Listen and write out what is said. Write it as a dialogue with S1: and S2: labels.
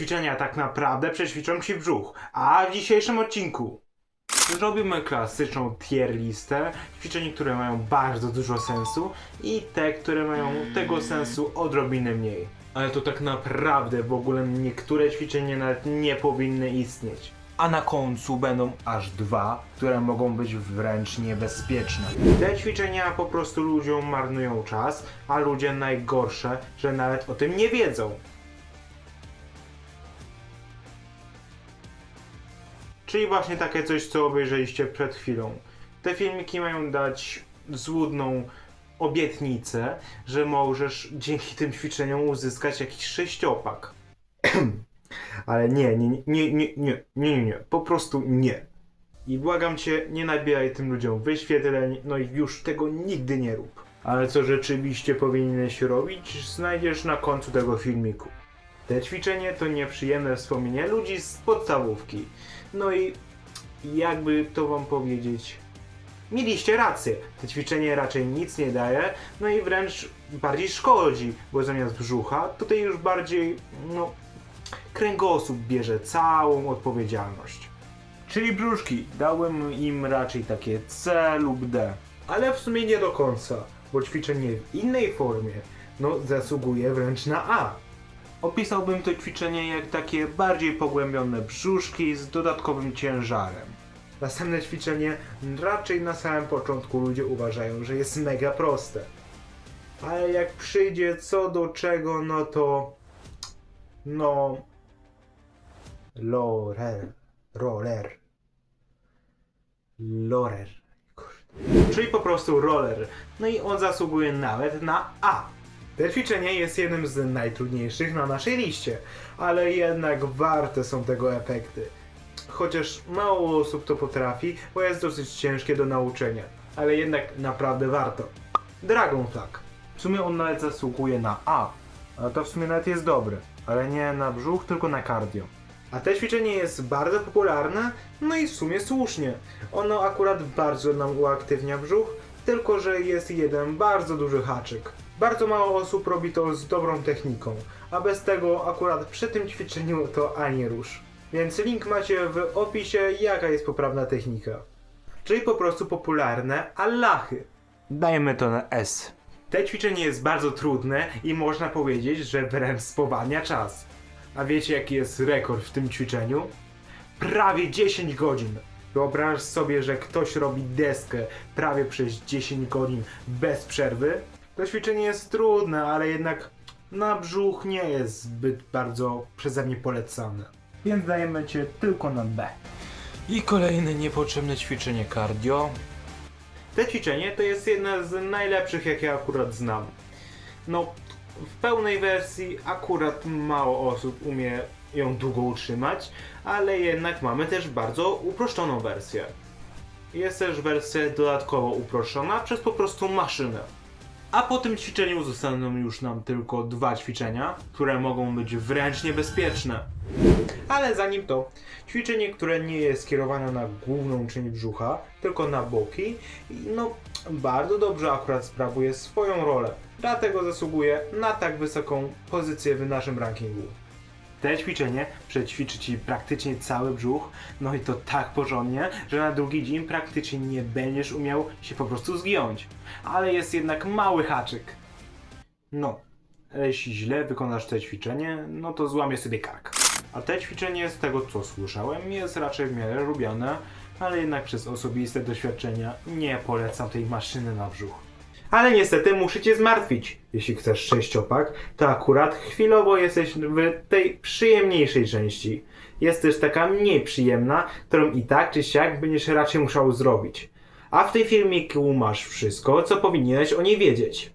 S1: ćwiczenia tak naprawdę przećwiczą ci brzuch. A w dzisiejszym odcinku zrobimy klasyczną tier listę ćwiczeń, które mają bardzo dużo sensu i te, które mają tego sensu odrobinę mniej. Ale to tak naprawdę w ogóle niektóre ćwiczenia nawet nie powinny istnieć. A na końcu będą aż dwa, które mogą być wręcz niebezpieczne. Te ćwiczenia po prostu ludziom marnują czas, a ludzie najgorsze, że nawet o tym nie wiedzą. Czyli właśnie takie coś, co obejrzeliście przed chwilą. Te filmiki mają dać złudną obietnicę, że możesz dzięki tym ćwiczeniom uzyskać jakiś sześciopak. Ale nie, nie, nie, nie, nie, nie, nie, po prostu nie. I błagam cię, nie nabijaj tym ludziom wyświetleń, no i już tego nigdy nie rób. Ale co rzeczywiście powinieneś robić, znajdziesz na końcu tego filmiku. Te ćwiczenie to nieprzyjemne wspomnienie ludzi z podstawówki. No i jakby to wam powiedzieć, mieliście rację. To ćwiczenie raczej nic nie daje, no i wręcz bardziej szkodzi, bo zamiast brzucha tutaj już bardziej, no, kręgosłup bierze całą odpowiedzialność. Czyli brzuszki, dałem im raczej takie C lub D. Ale w sumie nie do końca, bo ćwiczenie w innej formie, no, zasługuje wręcz na A. Opisałbym to ćwiczenie jak takie bardziej pogłębione brzuszki z dodatkowym ciężarem. Następne ćwiczenie raczej na samym początku ludzie uważają, że jest mega proste. Ale jak przyjdzie co do czego, no to. No. Lorer. Roller. Lorer. Kurde. Czyli po prostu roller. No i on zasługuje nawet na A. To ćwiczenie jest jednym z najtrudniejszych na naszej liście, ale jednak warte są tego efekty. Chociaż mało osób to potrafi, bo jest dosyć ciężkie do nauczenia, ale jednak naprawdę warto. Dragon Flag. W sumie on nawet zasługuje na A, a to w sumie nawet jest dobre, ale nie na brzuch, tylko na cardio. A te ćwiczenie jest bardzo popularne, no i w sumie słusznie. Ono akurat bardzo nam uaktywnia brzuch, tylko że jest jeden bardzo duży haczyk. Bardzo mało osób robi to z dobrą techniką, a bez tego akurat przy tym ćwiczeniu to ani rusz. Więc link macie w opisie, jaka jest poprawna technika. Czyli po prostu popularne Allahy. Dajmy to na S. Te ćwiczenie jest bardzo trudne i można powiedzieć, że wręcz spowalnia czas. A wiecie jaki jest rekord w tym ćwiczeniu? Prawie 10 godzin. Wyobraź sobie, że ktoś robi deskę prawie przez 10 godzin bez przerwy. To ćwiczenie jest trudne, ale jednak na brzuch nie jest zbyt bardzo przeze mnie polecane. Więc dajemy cię tylko na B. I kolejne niepotrzebne ćwiczenie cardio. Te ćwiczenie to jest jedno z najlepszych, jakie akurat znam. No, w pełnej wersji akurat mało osób umie ją długo utrzymać, ale jednak mamy też bardzo uproszczoną wersję. Jest też wersja dodatkowo uproszczona przez po prostu maszynę. A po tym ćwiczeniu zostaną już nam tylko dwa ćwiczenia, które mogą być wręcz niebezpieczne. Ale zanim to, ćwiczenie, które nie jest skierowane na główną część brzucha, tylko na boki, no bardzo dobrze akurat sprawuje swoją rolę. Dlatego zasługuje na tak wysoką pozycję w naszym rankingu. Te ćwiczenie przećwiczy Ci praktycznie cały brzuch, no i to tak porządnie, że na drugi dzień praktycznie nie będziesz umiał się po prostu zgiąć. Ale jest jednak mały haczyk. No, jeśli źle wykonasz te ćwiczenie, no to złamie sobie kark. A te ćwiczenie, z tego co słyszałem, jest raczej w miarę lubiane, ale jednak przez osobiste doświadczenia nie polecam tej maszyny na brzuch. Ale niestety muszę cię zmartwić. Jeśli chcesz sześciopak, to akurat chwilowo jesteś w tej przyjemniejszej części. Jest też taka mniej przyjemna, którą i tak czy siak będziesz raczej musiał zrobić. A w tej filmiku masz wszystko, co powinieneś o niej wiedzieć.